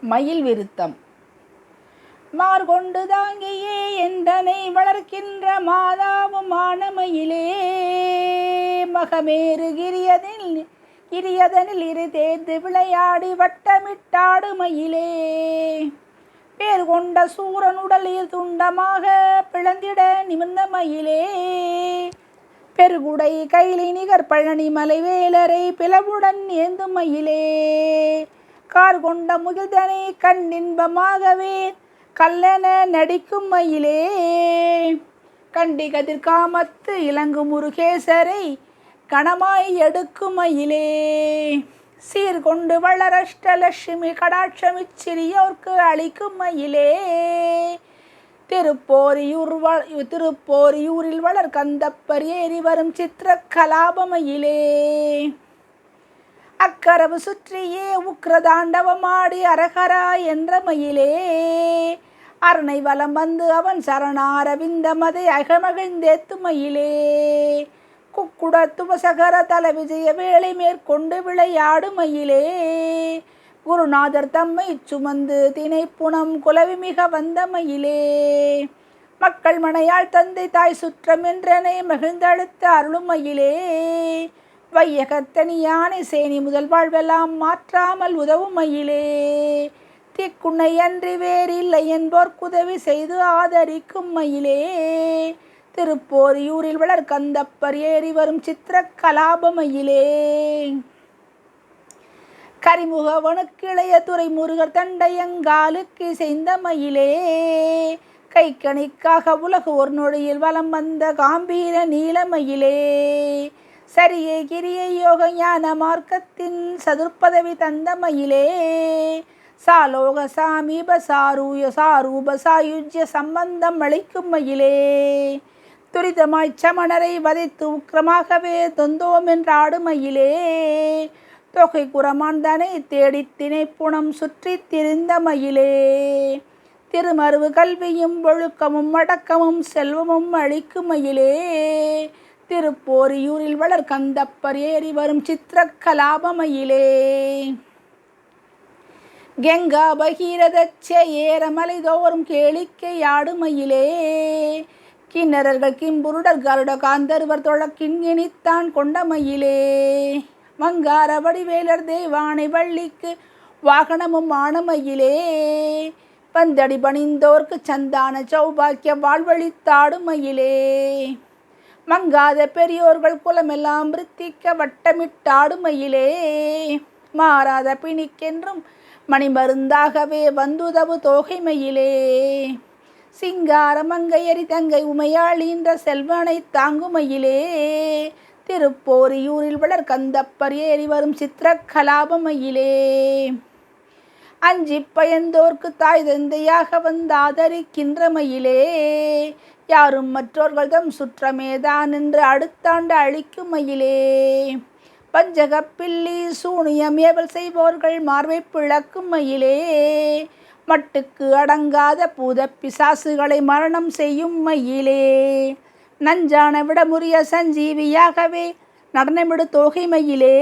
மயில் விருத்தம். மார்கொண்டு தாங்கியே என்றனை வளர்க்கின்ற மாதாவும் மானமயிலே. மகமேறு கிரியதில் கிரியதனில் இரு தேர்ந்து விளையாடி வட்டமிட்டாடு மயிலே. பேர் கொண்ட சூரன் உடலில் துண்டமாக பிளந்திட நிமிர்ந்த மயிலே. பெருகுடை கைலி நிகர் பழனி மலை வேலரை பிளவுடன் ஏந்தும் மயிலே. கார் கொண்ட முகில்தனை கண்ணின்பமாகவே கல்லென நடிக்கும் மயிலே. கண்டி கதிர்காமத்து இலங்கு முருகேசரை கணமாய் எடுக்கும் மயிலே. சீர்கொண்டு வளரஷ்டலட்சுமி கடாட்சமிச்சிறியோர்க்கு அளிக்கும் மயிலே. திருப்போரியூர் வ திருப்போரியூரில் வளர் கந்தப்பர் ஏறி வரும் சித்திர கலாபமயிலே அக்கரவு சுற்றியே உக்ரதாண்டவமாடி அரகரா என்ற மயிலே. அரணை வலம் வந்து அவன் சரணாரவிந்த மதை அகமகிழ்ந்தேத்து மயிலே. குக்குட துமசகர தல விஜய வேலை மேற்கொண்டு விளையாடு மயிலே. குருநாதர் தம்மை சுமந்து திணைப்புணம் குலவி மிக வந்த மயிலே. மக்கள் மனையால் தந்தை தாய் சுற்றம் என்றனை மகிழ்ந்தழுத்த அருளுமயிலே வையகத்தனியானை சேனி முதல் வாழ்வெல்லாம் மாற்றாமல் உதவும் மயிலே. திக்குன்னை அன்றி வேறில்லை என்போர்க்குதவி செய்து ஆதரிக்கும் மயிலே. திருப்போரியூரில் வளர் கந்தப்பர் ஏறி வரும் சித்திர கலாபமயிலே கரிமுகவனுக்கிளைய துறை முருகர் தண்டையங்காலுக்கு செய்த மயிலே. கைக்கணிக்காக உலக உலகு ஒரு நொடியில் வலம் வந்த காம்பீர நீலமயிலே சரியே கிரியை யோக ஞான மார்க்கத்தின் சதுர்பதவி தந்த மயிலே. சாலோக சாமீப சாரூய சாரூப சாயுஜ்ய சம்பந்தம் அளிக்கும் மயிலே. துரிதமாய் சமணரை வதைத்து உக்கிரமாகவே தொந்தோம் என்றாடு மயிலே. தொகை குரமாந்தனை தேடி திணைப்புணம் சுற்றி திரிந்த மயிலே. திருமருவு கல்வியும் ஒழுக்கமும் அடக்கமும் செல்வமும் அளிக்கும் மயிலே. திருப்போரியூரில் வளர் கந்தப்பர் ஏறி வரும் சித்திரக்கலாபமையிலே. கெங்கா பகீரதச்சே ஏறமலை தோறும் கேளிக்கை ஆடுமையிலே. கிண்ணறர்கள் கிம்புருடர் கருட காந்தர்வர் தொழ கொண்டமையிலே. கொண்ட மங்கார வடிவேலர் தேவானை வள்ளிக்கு வாகனமும் ஆனமையிலே. பந்தடி பணிந்தோர்க்கு சந்தான சௌபாக்கிய வாழ்வழித்தாடுமையிலே. மங்காத பெரியோர்கள் குலமெல்லாம் விருத்திக்க வட்டமிட்டாடும் மயிலே மாறாத பிணிக்கென்றும் மணிமருந்தாகவே வந்துதவு தோகை மயிலே சிங்கார மங்கையரி தங்கை உமையாளின்ற செல்வனை தாங்குமையிலே. திருப்போரியூரில் வளர் கந்தப்பர் ஏறி வரும் சித்திர கலாபமையிலே அஞ்சி பயந்தோர்க்கு தாய் தந்தையாக வந்து ஆதரிக்கின்றமையிலே யாரும் மற்றோர்கள்தம் சுற்றமேதான் என்று அடுத்தாண்டு அழிக்கும் மயிலே. பஞ்சகப்பில்லி சூனியம் ஏவல் செய்பவர்கள் மார்பை பிளக்கும் மயிலே. மட்டுக்கு அடங்காத பூத பிசாசுகளை மரணம் செய்யும் மயிலே. நஞ்சான விடமுறிய சஞ்சீவியாகவே நடனமிடு தோகை மயிலே.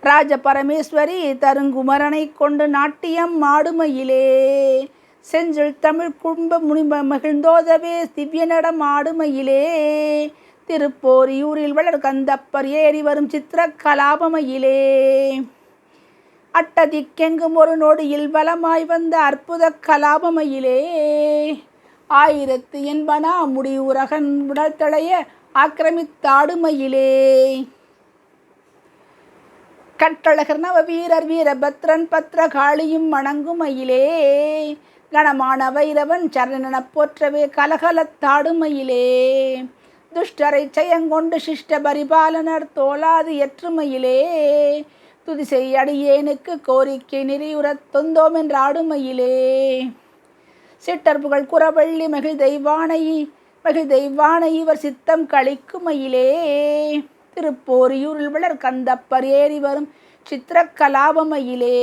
ராஜ பரமேஸ்வரி தருங்குமரனை கொண்டு நாட்டியம் ஆடுமையிலே செஞ்சில் தமிழ் குடும்ப முனிம மகிழ்ந்தோதவே திவ்ய நடம் ஆடுமையிலே திருப்போரியூரில் வளர் கந்தப்பர் ஏறி வரும் சித்திர கலாபமையிலே அட்டதிக்கெங்கும் ஒரு நொடியில் வலமாய் வந்த அற்புத கலாபமயிலே. ஆயிரத்து என்பனா முடிவுரகன் உடல் தளைய ஆக்கிரமித்தாடுமையிலே கட்டழகர் நவ வீரர் வீரபத்ரன் பத்ரகாளியும் காளியும் வணங்குமையிலே. கணமான வைரவன் சரணனப் போற்றவே கலகலத்தாடுமையிலே துஷ்டரை செயங்கொண்டு சிஷ்ட பரிபாலனர் தோலாது எற்றுமையிலே துதிசை அடியேனுக்கு கோரிக்கை நெறியுறத் தொந்தோம் என்றாடுமையிலே சிட்டர்புகள் குறவள்ளி மகிழ் தெய்வானை மகிழ் தெய்வானை இவர் சித்தம் கழிக்குமையிலே. திருப்போரியூரில் வளர் கந்தப்பர் ஏறி வரும் சித்திரக்கலாபமையிலே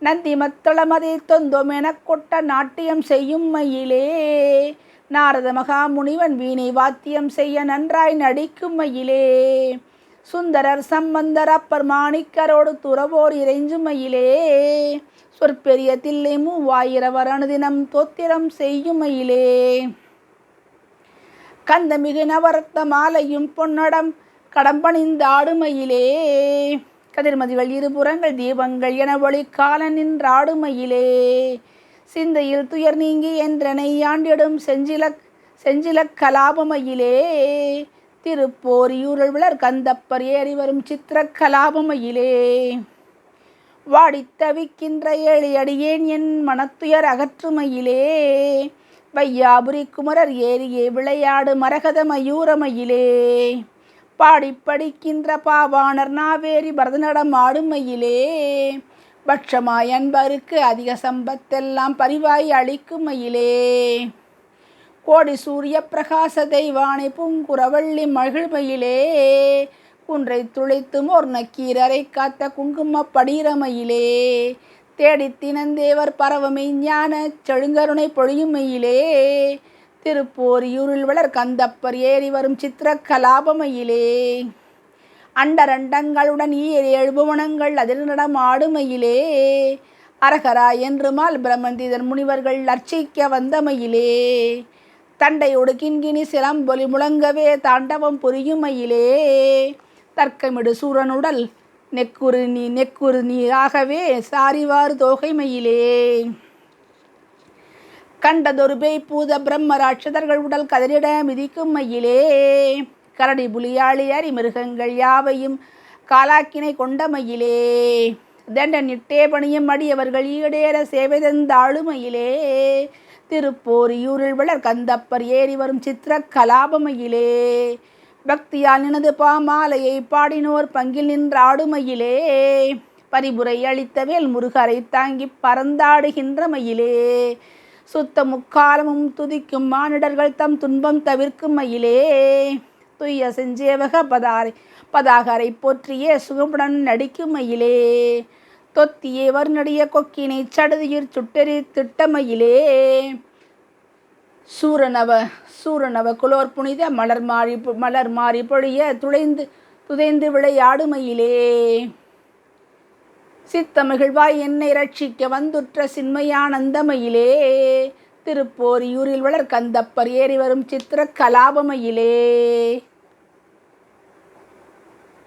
நந்தி மத்தளமதை தொந்தோம் எனக் கொட்ட நாட்டியம் செய்யும் மயிலே. நாரத மகாமுனிவன் வீணை வாத்தியம் செய்ய நன்றாய் நடிக்கும் மயிலே. சுந்தரர் சம்பந்தர் அப்பர் மாணிக்கரோடு துறவோர் இறைஞ்சுமையிலே சொற்பெரிய தில்லை மூவாயிரவர் அணுதினம் தோத்திரம் செய்யுமையிலே கந்தமிகு நவரத்த மாலையும் பொன்னடம் கடம்பணிந்த ஆடுமையிலே கதிர்மதிகள் இருபுறங்கள் தீபங்கள் என ஒளி கால நின்றாடுமையிலே. சிந்தையில் துயர் நீங்கி என்றனை ஆண்டிடும் செஞ்சில செஞ்சில கலாபமையிலே. திருப்போரியூரல் விளர் கந்தப்பர் ஏறி வரும் சித்திர கலாபமையிலே. வாடித் தவிக்கின்ற அடியேன் என் மனத்துயர் அகற்றுமையிலே. வையாபுரி குமரர் ஏரியே விளையாடு மரகத மயூரமையிலே. பாடி படிக்கின்ற பாவாணர் நாவேரி பரதநடம் ஆடுமையிலே. பட்சமாய் அன்பருக்கு அதிக சம்பத்தெல்லாம் பரிவாய் அளிக்குமையிலே. கோடி சூரிய பிரகாச தெய்வானை பூங்குரவள்ளி மகிழ்மையிலே. குன்றை துளைத்தும் ஒரு நக்கீரரை காத்த குங்கும படிரமையிலே. தேடி தினந்தேவர் பரவமை ஞான செழுங்கருணை பொழியுமையிலே. திருப்போரியூரில் வளர் கந்தப்பர் ஏறி வரும் சித்திர கலாபமையிலே அண்டரண்டங்களுடன் ஈர் எழுபவனங்கள் அதில் நடமாடுமையிலே அரகரா என்று மால் பிரமந்திதன் முனிவர்கள் அர்ச்சிக்க வந்தமையிலே. தண்டையோடு கிண்கிணி சிலம்பொலி முழங்கவே தாண்டவம் புரியுமையிலே. தர்க்கமிடு சூரனுடல் நெக்குரு நீ நெக்குரு நீராகவே சாரிவாறு தோகைமையிலே. கண்டதொரு பேய் பூத பிரம்ம ராட்சதர்கள் உடல் கதறிட மிதிக்கும் மையிலே. கரடி புலியாளி அரி மிருகங்கள் யாவையும் காலாக்கினை கொண்ட மையிலே. தண்ட நிட்டே பணியும் அடியவர்கள் ஈடேற சேவைதந்தாளுமையிலே திருப்போரியூரில் வளர் கந்தப்பர் ஏறி வரும் சித்திர கலாபமையிலே பக்தியால் நினது பாமாலையை பாடினோர் பங்கில் நின்ற ஆடுமையிலே பரிபுரை அளித்தவேல் முருகரை தாங்கி பறந்தாடுகின்ற மயிலே. சுத்த முக்காலமும் துதிக்கும் மானிடர்கள் தம் துன்பம் தவிர்க்கும் மயிலே. துய்ய செஞ்சேவக பதாரை பதாகரை போற்றியே சுகமுடன் நடிக்கும் மயிலே. தொத்தியே வருநடிய கொக்கினை சடுதியிற் சுட்டெறி திட்டமையிலே சூரனவ சூரனவ குலோர் புனித மலர் மாறி மலர் மாறி பொழிய துளைந்து துதைந்து விளையாடுமையிலே சித்தமகிழ்வாய் என்னை ரட்சிக்க வந்துற்ற சின்மையானந்தமையிலே. திருப்போரியூரில் வளர் கந்தப்பர் ஏறி வரும் சித்திர கலாபமையிலே